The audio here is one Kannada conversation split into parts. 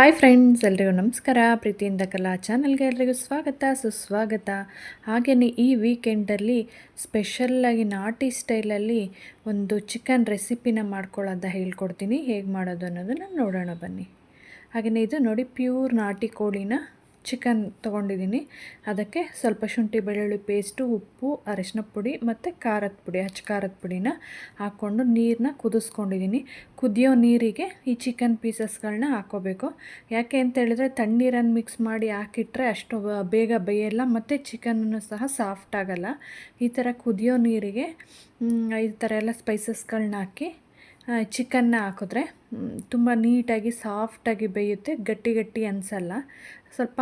ಹಾಯ್ ಫ್ರೆಂಡ್ಸ್, ಎಲ್ರಿಗೂ ನಮಸ್ಕಾರ. ಪ್ರೀತಿಯಿಂದ ಕಲಾ ಚಾನಲ್ಗೆ ಎಲ್ರಿಗೂ ಸ್ವಾಗತ. ಸುಸ್ವಾಗತ. ಹಾಗೆಯೇ ಈ ವೀಕೆಂಡಲ್ಲಿ ಸ್ಪೆಷಲ್ಲಾಗಿ ನಾಟಿ ಸ್ಟೈಲಲ್ಲಿ ಒಂದು ಚಿಕನ್ ರೆಸಿಪಿನ ಮಾಡ್ಕೊಳ್ಳೋದ ಹೇಳ್ಕೊಡ್ತೀನಿ. ಹೇಗೆ ಮಾಡೋದು ಅನ್ನೋದನ್ನು ನೋಡೋಣ ಬನ್ನಿ. ಹಾಗೆಯೇ ಇದು ನೋಡಿ ಪ್ಯೂರ್ ನಾಟಿ ಕೋಳಿನ ಚಿಕನ್ ತೊಗೊಂಡಿದ್ದೀನಿ. ಅದಕ್ಕೆ ಸ್ವಲ್ಪ ಶುಂಠಿ, ಬೆಳ್ಳುಳ್ಳಿ ಪೇಸ್ಟು, ಉಪ್ಪು, ಅರಿಶಿನ ಪುಡಿ ಮತ್ತು ಖಾರದ ಪುಡಿ, ಹಚ್ಚ ಖಾರದ ಪುಡಿನ ಹಾಕ್ಕೊಂಡು ನೀರನ್ನ ಕುದಿಸ್ಕೊಂಡಿದ್ದೀನಿ. ಕುದಿಯೋ ನೀರಿಗೆ ಈ ಚಿಕನ್ ಪೀಸಸ್ಗಳನ್ನ ಹಾಕ್ಕೋಬೇಕು ಯಾಕೆ ಅಂತ ಹೇಳಿದ್ರೆ ತಣ್ಣೀರನ್ನು ಮಿಕ್ಸ್ ಮಾಡಿ ಹಾಕಿಟ್ರೆ ಅಷ್ಟು ಬೇಗ ಬೇಯಲ್ಲ ಮತ್ತು ಚಿಕನನ್ನು ಸಹ ಸಾಫ್ಟ್ ಆಗಲ್ಲ. ಈ ಥರ ಕುದಿಯೋ ನೀರಿಗೆ ಈ ಥರ ಎಲ್ಲ ಸ್ಪೈಸಸ್ಗಳನ್ನ ಹಾಕಿ ಚಿಕನ್ನ ಹಾಕಿದ್ರೆ ತುಂಬ ನೀಟಾಗಿ ಸಾಫ್ಟಾಗಿ ಬೇಯುತ್ತೆ. ಗಟ್ಟಿ ಗಟ್ಟಿ ಅನಿಸಲ್ಲ. ಸ್ವಲ್ಪ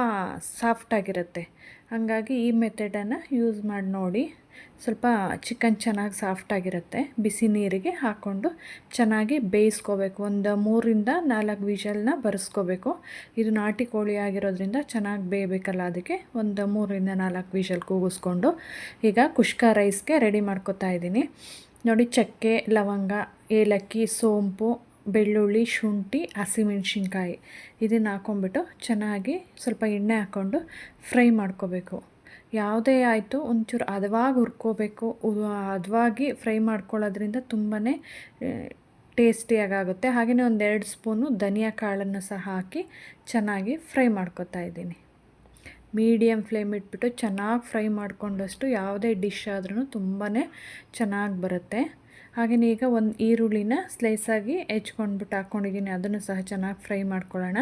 ಸಾಫ್ಟಾಗಿರುತ್ತೆ ಹಾಗಾಗಿ ಈ ಮೆಥಡನ್ನು ಯೂಸ್ ಮಾಡಿ ನೋಡಿ. ಸ್ವಲ್ಪ ಚಿಕನ್ ಚೆನ್ನಾಗಿ ಸಾಫ್ಟಾಗಿರುತ್ತೆ ಬಿಸಿ ನೀರಿಗೆ ಹಾಕ್ಕೊಂಡು ಚೆನ್ನಾಗಿ ಬೇಯಿಸ್ಕೋಬೇಕು. ಒಂದು ಮೂರಿಂದ ನಾಲ್ಕು ವಿಷಲ್ನ ಬರೆಸ್ಕೋಬೇಕು. ಇದು ನಾಟಿ ಕೋಳಿ ಆಗಿರೋದ್ರಿಂದ ಚೆನ್ನಾಗಿ ಬೇಯಬೇಕಲ್ಲ ಅದಕ್ಕೆ. ಒಂದು ಮೂರಿಂದ ನಾಲ್ಕು ವಿಷಲ್ ಕೂಗಿಸ್ಕೊಂಡು ಈಗ ಕುಷ್ಕ ರೈಸ್ಗೆ ರೆಡಿ ಮಾಡ್ಕೋತಾ ಇದ್ದೀನಿ. ನೋಡಿ ಚಕ್ಕೆ, ಲವಂಗ, ಏಲಕ್ಕಿ, ಸೋಂಪು ಬೆಳ್ಳುಳ್ಳಿ, ಶುಂಠಿ, ಹಸಿಮೆಣ್ಸಿನ್ಕಾಯಿ ಇದನ್ನು ಹಾಕ್ಕೊಂಬಿಟ್ಟು ಚೆನ್ನಾಗಿ ಸ್ವಲ್ಪ ಎಣ್ಣೆ ಹಾಕ್ಕೊಂಡು ಫ್ರೈ ಮಾಡ್ಕೋಬೇಕು. ಯಾವುದೇ ಆಯಿತು, ಒಂಚೂರು ಹದವಾಗಿ ಹುರ್ಕೋಬೇಕು. ಹದವಾಗಿ ಫ್ರೈ ಮಾಡ್ಕೊಳ್ಳೋದ್ರಿಂದ ತುಂಬಾ ಟೇಸ್ಟಿಯಾಗುತ್ತೆ ಹಾಗೆಯೇ ಒಂದೆರಡು ಸ್ಪೂನು ಧನಿಯಾ ಕಾಳನ್ನು ಸಹ ಹಾಕಿ ಚೆನ್ನಾಗಿ ಫ್ರೈ ಮಾಡ್ಕೊತಾ ಇದ್ದೀನಿ. ಮೀಡಿಯಮ್ ಫ್ಲೇಮ್ ಇಟ್ಬಿಟ್ಟು ಚೆನ್ನಾಗಿ ಫ್ರೈ ಮಾಡಿಕೊಂಡಷ್ಟು ಯಾವುದೇ ಡಿಶ್ ಆದ್ರೂ ತುಂಬಾ ಚೆನ್ನಾಗಿ ಬರುತ್ತೆ. ಹಾಗೆಯೇ ಈಗ ಒಂದು ಈರುಳ್ಳಿನ ಸ್ಲೈಸಾಗಿ ಹೆಚ್ಕೊಂಡ್ಬಿಟ್ಟು ಹಾಕ್ಕೊಂಡಿದ್ದೀನಿ ಅದನ್ನು ಸಹ ಚೆನ್ನಾಗಿ ಫ್ರೈ ಮಾಡ್ಕೊಳ್ಳೋಣ.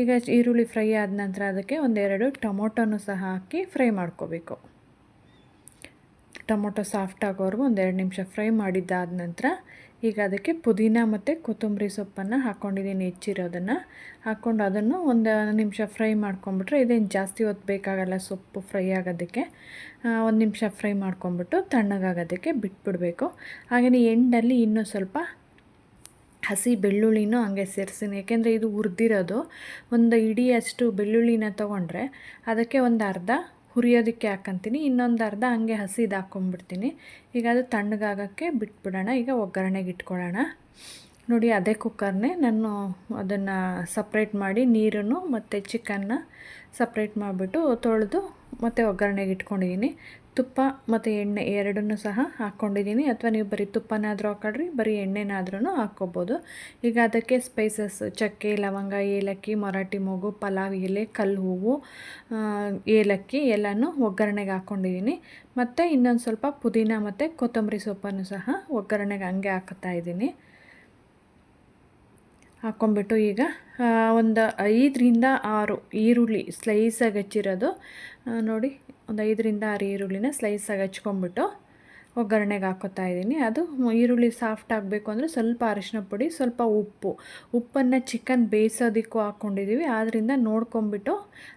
ಈಗ ಈರುಳ್ಳಿ ಫ್ರೈ ಆದ ನಂತರ ಅದಕ್ಕೆ ಒಂದೆರಡು ಟೊಮೊಟೊನೂ ಸಹ ಹಾಕಿ ಫ್ರೈ ಮಾಡ್ಕೋಬೇಕು. ಟೊಮೊಟೊ ಸಾಫ್ಟ್ ಆಗೋವರೆಗೂ ಒಂದೆರಡು ನಿಮಿಷ ಫ್ರೈ ಮಾಡಿದ್ದಾದ ನಂತರ ಈಗ ಅದಕ್ಕೆ ಪುದೀನ ಮತ್ತು ಕೊತ್ತಂಬರಿ ಸೊಪ್ಪನ್ನು ಹಾಕ್ಕೊಂಡಿದ್ದೀನಿ ಹೆಚ್ಚಿರೋದನ್ನು. ಹಾಕ್ಕೊಂಡು ಅದನ್ನು ಒಂದು ನಿಮಿಷ ಫ್ರೈ ಮಾಡ್ಕೊಂಬಿಟ್ರೆ ಇದೇನು ಜಾಸ್ತಿ ಹೊತ್ತು ಬೇಕಾಗಲ್ಲ ಸೊಪ್ಪು ಫ್ರೈ ಆಗೋದಕ್ಕೆ. ಒಂದು ನಿಮಿಷ ಫ್ರೈ ಮಾಡ್ಕೊಂಬಿಟ್ಟು ತಣ್ಣಗಾಗೋದಕ್ಕೆ ಬಿಟ್ಬಿಡಬೇಕು. ಹಾಗೆಯೇ ಎಂಡಲ್ಲಿ ಇನ್ನೂ ಸ್ವಲ್ಪ ಹಸಿ ಬೆಳ್ಳುಳ್ಳಿನೂ ಹಂಗೆ ಸೇರಿಸ್ತೀನಿ ಯಾಕೆಂದರೆ ಇದು ಹುರಿದಿರೋದು. ಒಂದು ಇಡಿಯಷ್ಟು ಬೆಳ್ಳುಳ್ಳಿನ ತೊಗೊಂಡ್ರೆ ಅದಕ್ಕೆ ಒಂದು ಅರ್ಧ ಹುರಿಯೋದಕ್ಕೆ ಹಾಕಂತೀನಿ. ಇನ್ನೊಂದು ಅರ್ಧ ಹಂಗೆ ಹಸಿದು ಹಾಕ್ಕೊಂಬಿಡ್ತೀನಿ ಈಗ ಅದು ತಣ್ಣಗಾಗೋಕ್ಕೆ ಬಿಟ್ಬಿಡೋಣ. ಈಗ ಒಗ್ಗರಣೆಗೆ ಇಟ್ಕೊಳ್ಳೋಣ. ನೋಡಿ, ಅದೇ ಕುಕ್ಕರ್ನೇ ನಾನು ಅದನ್ನು ಸಪ್ರೇಟ್ ಮಾಡಿ ನೀರನ್ನು ಮತ್ತು ಚಿಕನ್ನ ಸಪ್ರೇಟ್ ಮಾಡಿಬಿಟ್ಟು ತೊಳೆದು ಮತ್ತು ಒಗ್ಗರಣೆಗೆ ಇಟ್ಕೊಂಡಿದ್ದೀನಿ. ತುಪ್ಪ ಮತ್ತು ಎಣ್ಣೆ ಎರಡನ್ನೂ ಸಹ ಹಾಕ್ಕೊಂಡಿದ್ದೀನಿ. ಅಥವಾ ನೀವು ಬರೀ ತುಪ್ಪನಾದರೂ ಹಾಕೊಳ್ರಿ ಬರೀ ಎಣ್ಣೆನಾದ್ರೂ ಹಾಕ್ಕೋಬೋದು. ಈಗ ಅದಕ್ಕೆ ಸ್ಪೈಸಸ್ ಚಕ್ಕೆ, ಲವಂಗ, ಏಲಕ್ಕಿ, ಮರಾಠಿ ಮೊಗು, ಪಲಾವ್, ಎಲೆ, ಕಲ್ಲು ಹೂವು ಏಲಕ್ಕಿ ಎಲ್ಲನೂ ಒಗ್ಗರಣೆಗೆ ಹಾಕ್ಕೊಂಡಿದ್ದೀನಿ. ಮತ್ತು ಇನ್ನೊಂದು ಸ್ವಲ್ಪ ಪುದೀನ ಮತ್ತು ಕೊತ್ತಂಬರಿ ಸೊಪ್ಪನ್ನು ಸಹ ಒಗ್ಗರಣೆಗೆ ಹಂಗೆ ಹಾಕ್ತಾ ಇದ್ದೀನಿ. ಹಾಕ್ಕೊಂಬಿಟ್ಟು ಈಗ ಒಂದು ಐದರಿಂದ ಆರು ಈರುಳ್ಳಿ ಸ್ಲೈಸಾಗಿ ಹಚ್ಚಿರೋದು. ನೋಡಿ, ಒಂದು ಐದರಿಂದ ಆರು ಈರುಳ್ಳಿನ ಸ್ಲೈಸಾಗಿ ಹಚ್ಕೊಂಬಿಟ್ಟು ಒಗ್ಗರಣೆಗೆ ಹಾಕೋತಾ ಇದ್ದೀನಿ. ಅದು ಈರುಳ್ಳಿ ಸಾಫ್ಟ್ ಆಗಬೇಕು ಅಂದರೆ ಸ್ವಲ್ಪ ಅರಿಶಿನ ಪುಡಿ, ಸ್ವಲ್ಪ ಉಪ್ಪು. ಉಪ್ಪನ್ನು ಚಿಕನ್ ಬೇಯಿಸೋದಕ್ಕೂ ಹಾಕ್ಕೊಂಡಿದ್ದೀವಿ ಆದ್ದರಿಂದ ನೋಡ್ಕೊಂಬಿಟ್ಟು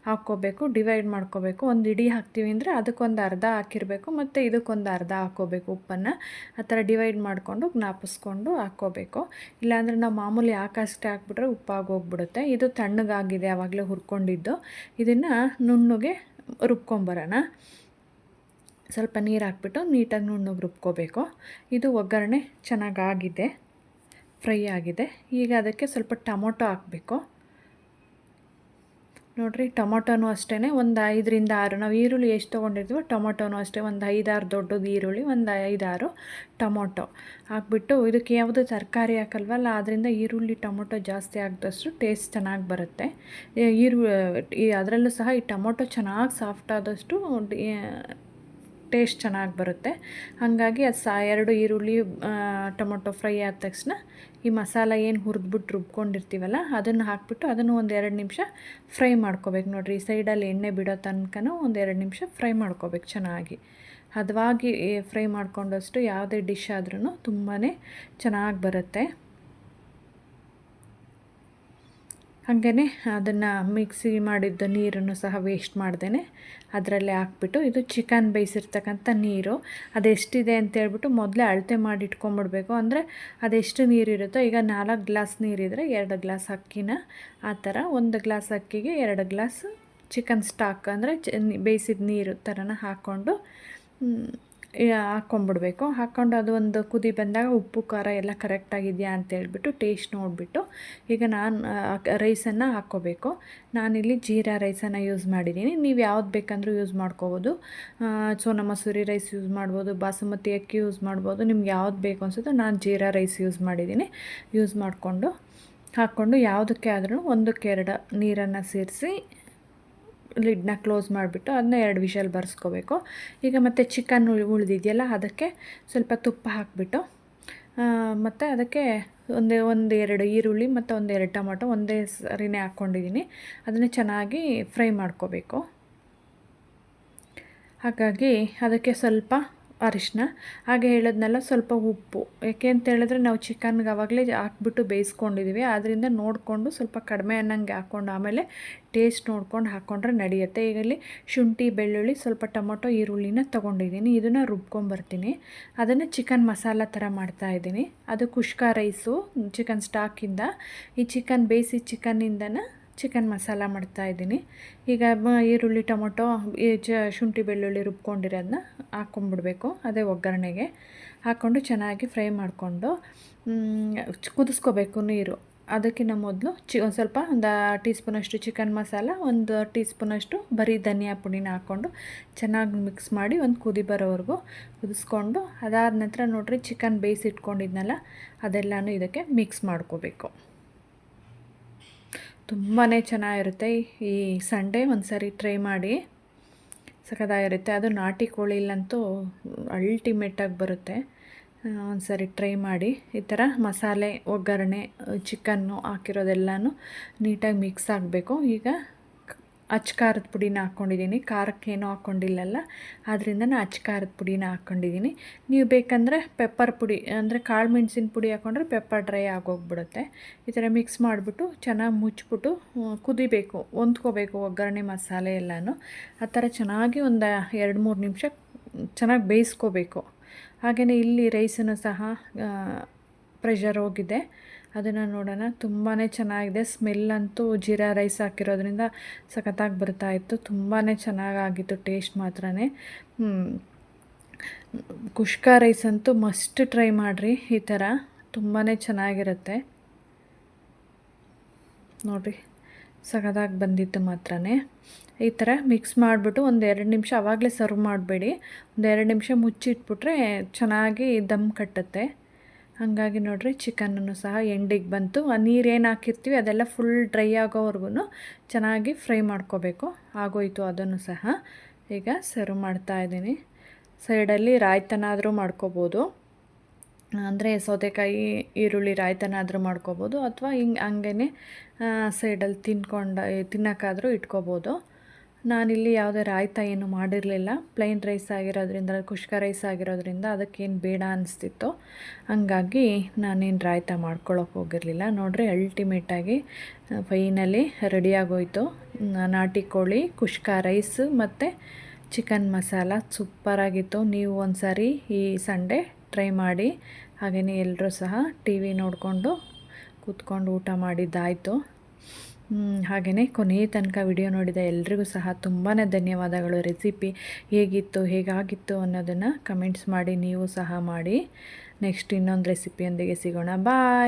ಹಾಕ್ಕೋಬೇಕು ಡಿವೈಡ್ ಮಾಡ್ಕೋಬೇಕು. ಒಂದು ಇಡಿ ಹಾಕ್ತೀವಿ ಅಂದರೆ ಅದಕ್ಕೊಂದು ಅರ್ಧ ಹಾಕಿರಬೇಕು ಮತ್ತು ಇದಕ್ಕೊಂದು ಅರ್ಧ ಹಾಕ್ಕೋಬೇಕು ಉಪ್ಪನ್ನು. ಆ ಥರ ಡಿವೈಡ್ ಮಾಡಿಕೊಂಡು ಜ್ಞಾಪಿಸ್ಕೊಂಡು ಹಾಕ್ಕೋಬೇಕು. ಇಲ್ಲಾಂದರೆ ನಾವು ಮಾಮೂಲಿ ಹಾಕಷ್ಟೇ ಹಾಕ್ಬಿಟ್ರೆ ಉಪ್ಪಾಗೋಗ್ಬಿಡುತ್ತೆ ಇದು ತಣ್ಣಗಾಗಿದೆ ಆವಾಗಲೇ ಹುರ್ಕೊಂಡಿದ್ದು. ಇದನ್ನು ನುಣ್ಣಗೆ ರುಬ್ಕೊಂಬರೋಣ. ಸ್ವಲ್ಪ ನೀರು ಹಾಕ್ಬಿಟ್ಟು ನೀಟಾಗಿ ನುಣ್ಣಗೆ ರುಬ್ಕೋಬೇಕು. ಇದು ಒಗ್ಗರಣೆ ಚೆನ್ನಾಗಾಗಿದೆ. ಫ್ರೈ ಆಗಿದೆ. ಈಗ ಅದಕ್ಕೆ ಸ್ವಲ್ಪ ಟೊಮೊಟೊ ಹಾಕಬೇಕು. ನೋಡಿರಿ, ಟೊಮೊಟೊನೂ ಅಷ್ಟೇ ಒಂದು ಐದರಿಂದ ಆರು, ನಾವು ಈರುಳ್ಳಿ ಎಷ್ಟು ತೊಗೊಂಡಿರ್ತೀವೋ ಟೊಮೊಟೊನೂ ಅಷ್ಟೇ, ಒಂದು ಐದಾರು ದೊಡ್ಡದು ಈರುಳ್ಳಿ, ಒಂದು ಐದಾರು ಟೊಮೊಟೊ ಹಾಕ್ಬಿಟ್ಟು ಇದಕ್ಕೆ ಯಾವುದು ತರಕಾರಿ ಹಾಕಲ್ವಲ್ಲ ಆದ್ದರಿಂದ ಈರುಳ್ಳಿ, ಟೊಮೊಟೊ ಜಾಸ್ತಿ ಆಗದಷ್ಟು ಟೇಸ್ಟ್ ಚೆನ್ನಾಗಿ ಬರುತ್ತೆ. ಈರು ಅದರಲ್ಲೂ ಸಹ ಈ ಟೊಮೊಟೊ ಚೆನ್ನಾಗಿ ಸಾಫ್ಟ್ ಆದಷ್ಟು ಟೇಸ್ಟ್ ಚೆನ್ನಾಗಿ ಬರುತ್ತೆ. ಹಾಗಾಗಿ ಅದು ಸಾ ಎರಡು ಈರುಳ್ಳಿ ಟೊಮೊಟೊ ಫ್ರೈ ಆದ ತಕ್ಷಣ ಈ ಮಸಾಲ ಏನು ಹುರಿದ್ಬಿಟ್ಟು ರುಬ್ಕೊಂಡಿರ್ತೀವಲ್ಲ, ಅದನ್ನು ಹಾಕ್ಬಿಟ್ಟು ಅದನ್ನು ಒಂದು ಎರಡು ನಿಮಿಷ ಫ್ರೈ ಮಾಡ್ಕೋಬೇಕು. ನೋಡಿರಿ, ಈ ಸೈಡಲ್ಲಿ ಎಣ್ಣೆ ಬಿಡೋ ತನಕನೂ ಒಂದು ಎರಡು ನಿಮಿಷ ಫ್ರೈ ಮಾಡ್ಕೋಬೇಕು ಚೆನ್ನಾಗಿ. ಹದವಾಗಿ ಫ್ರೈ ಮಾಡ್ಕೊಂಡಷ್ಟು ಯಾವುದೇ ಡಿಶ್ ಆದ್ರೂ ತುಂಬಾ ಚೆನ್ನಾಗಿ ಬರುತ್ತೆ. ಹಾಗೆಯೇ ಅದನ್ನು ಮಿಕ್ಸಿ ಮಾಡಿದ್ದ ನೀರನ್ನು ಸಹ ವೇಸ್ಟ್ ಮಾಡ್ದೇ ಅದರಲ್ಲೇ ಹಾಕ್ಬಿಟ್ಟು ಇದು ಚಿಕನ್ ಬೇಯಿಸಿರ್ತಕ್ಕಂಥ ನೀರು. ಅದೆಷ್ಟಿದೆ ಅಂತೇಳ್ಬಿಟ್ಟು ಮೊದಲೇ ಅಳತೆ ಮಾಡಿ ಇಟ್ಕೊಂಬಿಡ್ಬೇಕು. ಅಂದರೆ ಅದೆಷ್ಟು ನೀರಿರುತ್ತೋ, ಈಗ ನಾಲ್ಕು ಗ್ಲಾಸ್ ನೀರಿದ್ರೆ ಎರಡು ಗ್ಲಾಸ್ ಅಕ್ಕಿನ. ಆ ಥರ ಒಂದು ಗ್ಲಾಸ್ ಅಕ್ಕಿಗೆ ಎರಡು ಗ್ಲಾಸ್ ಚಿಕನ್ ಸ್ಟಾಕ್ ಅಂದರೆ ಬೇಯಿಸಿದ ನೀರು ಥರನ ಹಾಕ್ಕೊಂಡು ಹಾಕ್ಕೊಂಬಿಡ್ಬೇಕು. ಹಾಕ್ಕೊಂಡು ಅದು ಒಂದು ಕುದಿ ಬಂದಾಗ ಉಪ್ಪು, ಖಾರ ಎಲ್ಲ ಕರೆಕ್ಟಾಗಿದೆಯಾ ಅಂತೇಳ್ಬಿಟ್ಟು ಟೇಸ್ಟ್ ನೋಡಿಬಿಟ್ಟು ಈಗ ನಾನು ರೈಸನ್ನು ಹಾಕ್ಕೋಬೇಕು. ನಾನಿಲ್ಲಿ ಜೀರಾ ರೈಸನ್ನು ಯೂಸ್ ಮಾಡಿದ್ದೀನಿ ನೀವು ಯಾವ್ದು ಬೇಕಂದ್ರೂ ಯೂಸ್ ಮಾಡ್ಕೋಬೋದು. ಸೋನಾ ಮಸೂರಿ ರೈಸ್ ಯೂಸ್ ಮಾಡ್ಬೋದು, ಬಾಸುಮತಿ ಅಕ್ಕಿ ಯೂಸ್ ಮಾಡ್ಬೋದು, ನಿಮ್ಗೆ ಯಾವ್ದು ಬೇಕು ಅನ್ಸುತ್ತೋ ನಾನು ಜೀರಾ ರೈಸ್ ಯೂಸ್ ಮಾಡಿದ್ದೀನಿ ಯೂಸ್ ಮಾಡಿಕೊಂಡು ಹಾಕ್ಕೊಂಡು ಯಾವುದಕ್ಕೆ ಆದ್ರೂ ಒಂದಕ್ಕೆ ಎರಡು ನೀರನ್ನು ಸೇರಿಸಿ ಲಿಡ್ನ ಕ್ಲೋಸ್ ಮಾಡಿಬಿಟ್ಟು ಅದನ್ನ ಎರಡು ವಿಷಲ್ ಬರ್ಸ್ಕೋಬೇಕು. ಈಗ ಮತ್ತು ಚಿಕನ್ ಉಳಿದಿದೆಯಲ್ಲ ಅದಕ್ಕೆ ಸ್ವಲ್ಪ ತುಪ್ಪ ಹಾಕಿಬಿಟ್ಟು ಮತ್ತು ಅದಕ್ಕೆ ಒಂದೇ ಒಂದು ಎರಡು ಈರುಳ್ಳಿ ಮತ್ತು ಒಂದೆರಡು ಟೊಮೊಟೊ ಒಂದೇ ಸರಿನೇ ಹಾಕ್ಕೊಂಡಿದ್ದೀನಿ. ಅದನ್ನು ಚೆನ್ನಾಗಿ ಫ್ರೈ ಮಾಡ್ಕೋಬೇಕು. ಹಾಗಾಗಿ ಅದಕ್ಕೆ ಸ್ವಲ್ಪ ಅರಿಶಿನ. ಹಾಗೆ ಹೇಳೋದ್ನೆಲ್ಲ ಸ್ವಲ್ಪ ಉಪ್ಪು. ಯಾಕೆ ಅಂತ ಹೇಳಿದ್ರೆ ನಾವು ಚಿಕನ್ಗೆ ಆವಾಗಲೇ ಹಾಕ್ಬಿಟ್ಟು ಬೇಯಿಸ್ಕೊಂಡಿದ್ದೀವಿ ಆದ್ದರಿಂದ ನೋಡಿಕೊಂಡು ಸ್ವಲ್ಪ ಕಡಿಮೆ ಅನ್ನಂಗೆ ಹಾಕ್ಕೊಂಡು ಆಮೇಲೆ ಟೇಸ್ಟ್ ನೋಡ್ಕೊಂಡು ಹಾಕ್ಕೊಂಡ್ರೆ ನಡೆಯುತ್ತೆ. ಈಗ ಇಲ್ಲಿ ಶುಂಠಿ, ಬೆಳ್ಳುಳ್ಳಿ, ಸ್ವಲ್ಪ ಟೊಮೊಟೊ, ಈರುಳ್ಳಿನ ತೊಗೊಂಡಿದ್ದೀನಿ. ಇದನ್ನು ರುಬ್ಕೊಂಬರ್ತೀನಿ. ಅದನ್ನು ಚಿಕನ್ ಮಸಾಲ ಥರ ಮಾಡ್ತಾಯಿದ್ದೀನಿ ಅದು ಕುಷ್ಕ ರೈಸು ಚಿಕನ್ ಸ್ಟಾಕಿಂದ. ಈ ಚಿಕನ್ ಬೇಯಿಸಿ ಚಿಕನ್ನಿಂದನ ಚಿಕನ್ ಮಸಾಲ ಮಾಡ್ತಾಯಿದ್ದೀನಿ ಈಗ ಈರುಳ್ಳಿ, ಟೊಮೊಟೊ ಚ, ಶುಂಠಿ, ಬೆಳ್ಳುಳ್ಳಿ ರುಬ್ಕೊಂಡಿರೋದನ್ನ ಹಾಕ್ಕೊಂಡ್ಬಿಡ್ಬೇಕು ಅದೇ ಒಗ್ಗರಣೆಗೆ. ಹಾಕ್ಕೊಂಡು ಚೆನ್ನಾಗಿ ಫ್ರೈ ಮಾಡಿಕೊಂಡು ಕುದಿಸ್ಕೋಬೇಕು ನೀರು. ಅದಕ್ಕಿಂತ ಮೊದಲು ಚಿ, ಒಂದು ಸ್ವಲ್ಪ ಒಂದು ಟೀ ಸ್ಪೂನಷ್ಟು ಚಿಕನ್ ಮಸಾಲ, ಒಂದು ಟೀ ಸ್ಪೂನಷ್ಟು ಬರೀ ಧನಿಯಾ ಪುಡಿನ ಹಾಕ್ಕೊಂಡು ಚೆನ್ನಾಗಿ ಮಿಕ್ಸ್ ಮಾಡಿ ಒಂದು ಕುದಿ ಬರೋವರೆಗೂ ಕುದಿಸ್ಕೊಂಡು ಅದಾದ ನಂತರ ನೋಡಿರಿ ಚಿಕನ್ ಬೇಯಿಸಿಟ್ಕೊಂಡಿದ್ನಲ್ಲ, ಅದೆಲ್ಲನೂ ಇದಕ್ಕೆ ಮಿಕ್ಸ್ ಮಾಡ್ಕೋಬೇಕು. ತುಂಬಾ ಚೆನ್ನಾಗಿರುತ್ತೆ. ಈ ಸಂಡೇ ಒಂದು ಸಾರಿ ಟ್ರೈ ಮಾಡಿ. ಸಖತ್ತಾಗಿರುತ್ತೆ. ಅದು ನಾಟಿ ಕೋಳಿಲಂತೂ ಅಲ್ಟಿಮೇಟಾಗಿ ಬರುತ್ತೆ. ಒಂದು ಸಾರಿ ಟ್ರೈ ಮಾಡಿ. ಈ ಥರ ಮಸಾಲೆ, ಒಗ್ಗರಣೆ, ಚಿಕನ್ನು ಹಾಕಿರೋದೆಲ್ಲನೂ ನೀಟಾಗಿ ಮಿಕ್ಸ್ ಆಗಬೇಕು. ಈಗ ಅಚ್ಚ ಖಾರದ ಪುಡಿನ ಹಾಕ್ಕೊಂಡಿದ್ದೀನಿ. ಖಾರಕ್ಕೇನೂ ಹಾಕ್ಕೊಂಡಿಲ್ಲಲ್ಲ. ಆದ್ದರಿಂದ ನಾನು ಅಚ್ಚ ಖಾರದ ಪುಡಿನ ಹಾಕ್ಕೊಂಡಿದ್ದೀನಿ. ನೀವು ಬೇಕಂದರೆ ಪೆಪ್ಪರ್ ಪುಡಿ, ಅಂದರೆ ಕಾಳು ಮೆಣಸಿನ ಪುಡಿ ಹಾಕ್ಕೊಂಡ್ರೆ ಪೆಪ್ಪರ್ ಡ್ರೈ ಆಗೋಗ್ಬಿಡುತ್ತೆ. ಈ ಥರ ಮಿಕ್ಸ್ ಮಾಡಿಬಿಟ್ಟು ಚೆನ್ನಾಗಿ ಮುಚ್ಚಿಬಿಟ್ಟು ಕುದಿಬೇಕು, ಹೊಂದ್ಕೋಬೇಕು ಒಗ್ಗರಣೆ ಮಸಾಲೆ ಎಲ್ಲನೂ. ಆ ಥರ ಚೆನ್ನಾಗಿ ಒಂದು ಎರಡು ಮೂರು ನಿಮಿಷ ಚೆನ್ನಾಗಿ ಬೇಯಿಸ್ಕೋಬೇಕು. ಹಾಗೆಯೇ ಇಲ್ಲಿ ರೈಸನ್ನು ಸಹ ಪ್ರೆಷರ್ ಹೋಗಿದೆ. ಅದನ್ನು ನೋಡೋಣ. ತುಂಬಾ ಚೆನ್ನಾಗಿದೆ. ಸ್ಮೆಲ್ ಅಂತೂ ಜೀರಾ ರೈಸ್ ಹಾಕಿರೋದ್ರಿಂದ ಸಖತ್ತಾಗಿ ಬರ್ತಾಯಿತ್ತು ತುಂಬಾ ಚೆನ್ನಾಗಾಗಿತ್ತು ಟೇಸ್ಟ್ ಮಾತ್ರ ಕುಷ್ಕ ರೈಸ್ ಅಂತೂ ಮಸ್ಟ್ ಟ್ರೈ ಮಾಡಿರಿ ಈ ಥರ. ತುಂಬಾ ಚೆನ್ನಾಗಿರುತ್ತೆ. ನೋಡಿರಿ. ಸಖತ್ತಾಗಿ ಬಂದಿತ್ತು ಮಾತ್ರ ಈ ಥರ ಮಿಕ್ಸ್ ಮಾಡಿಬಿಟ್ಟು ಒಂದು ಎರಡು ನಿಮಿಷ ಆವಾಗಲೇ ಸರ್ವ್ ಮಾಡಬೇಡಿ. ಒಂದು ಎರಡು ನಿಮಿಷ ಮುಚ್ಚಿಟ್ಬಿಟ್ರೆ ಚೆನ್ನಾಗಿ ದಮ್ ಕಟ್ಟುತ್ತೆ. ಹಾಗಾಗಿ ನೋಡಿರಿ ಚಿಕನನ್ನು ಸಹ ಎಂಡಿಗೆ ಬಂತು. ಆ ನೀರೇನು ಹಾಕಿರ್ತೀವಿ ಅದೆಲ್ಲ ಫುಲ್ ಡ್ರೈ ಆಗೋವರೆಗೂ ಚೆನ್ನಾಗಿ ಫ್ರೈ ಮಾಡ್ಕೋಬೇಕು. ಆಗೋಯಿತು ಅದನ್ನು ಸಹ. ಈಗ ಸರ್ವ್ ಮಾಡ್ತಾ ಇದ್ದೀನಿ. ಸೈಡಲ್ಲಿ ರಾಯ್ತನಾದರೂ ಮಾಡ್ಕೋಬೋದು. ಅಂದರೆ ಸೌತೆಕಾಯಿ, ಈರುಳ್ಳಿ ರಾಯ್ತನಾದರೂ ಮಾಡ್ಕೋಬೋದು. ಅಥವಾ ಹಿಂಗೆ ಹಂಗೇ ಸೈಡಲ್ಲಿ ತಿನ್ಕೊಂಡು, ತಿನ್ನೋಕ್ಕಾದರೂ ಇಟ್ಕೋಬೋದು. ನಾನಿಲ್ಲಿ ಯಾವುದೇ ರಾಯ್ತ ಏನು ಮಾಡಿರಲಿಲ್ಲ. ಪ್ಲೈನ್ ರೈಸ್ ಆಗಿರೋದ್ರಿಂದ ಕುಷ್ಕ ರೈಸ್ ಆಗಿರೋದ್ರಿಂದ ಅದಕ್ಕೇನು ಬೇಡ ಅನಿಸ್ತಿತ್ತು. ಹಂಗಾಗಿ ನಾನೇನು ರಾಯ್ತ ಮಾಡ್ಕೊಳ್ಳೋಕೆ ಹೋಗಿರಲಿಲ್ಲ. ನೋಡ್ರಿ ಅಲ್ಟಿಮೇಟಾಗಿ ಫೈನಲಿ ರೆಡಿಯಾಗೋಯ್ತು ನಾಟಿ ಕೋಳಿ ಕುಷ್ಕ ರೈಸ್ ಮತ್ತು ಚಿಕನ್ ಮಸಾಲ ಸೂಪರಾಗಿತ್ತು ನೀವು ಒಂದು ಸಾರಿ ಈ ಸಂಡೇ ಟ್ರೈ ಮಾಡಿ ಹಾಗೆಯೇ ಎಲ್ಲರೂ ಸಹ ಟಿ ವಿ ನೋಡಿಕೊಂಡು ಕೂತ್ಕೊಂಡು ಊಟ ಮಾಡಿದ್ದಾಯಿತು. ಹಾಗೆಯೇ ಕೊನೆಯ ತನಕ ವಿಡಿಯೋ ನೋಡಿದ ಎಲ್ರಿಗೂ ಸಹ ತುಂಬಾ ಧನ್ಯವಾದಗಳು. ರೆಸಿಪಿ ಹೇಗಿತ್ತು, ಹೇಗಾಗಿತ್ತು ಅನ್ನೋದನ್ನು ಕಮೆಂಟ್ಸ್ ಮಾಡಿ, ನೀವು ಸಹ ಮಾಡಿ. ನೆಕ್ಸ್ಟ್ ಇನ್ನೊಂದು ರೆಸಿಪಿಯೊಂದಿಗೆ ಸಿಗೋಣ. ಬಾಯ್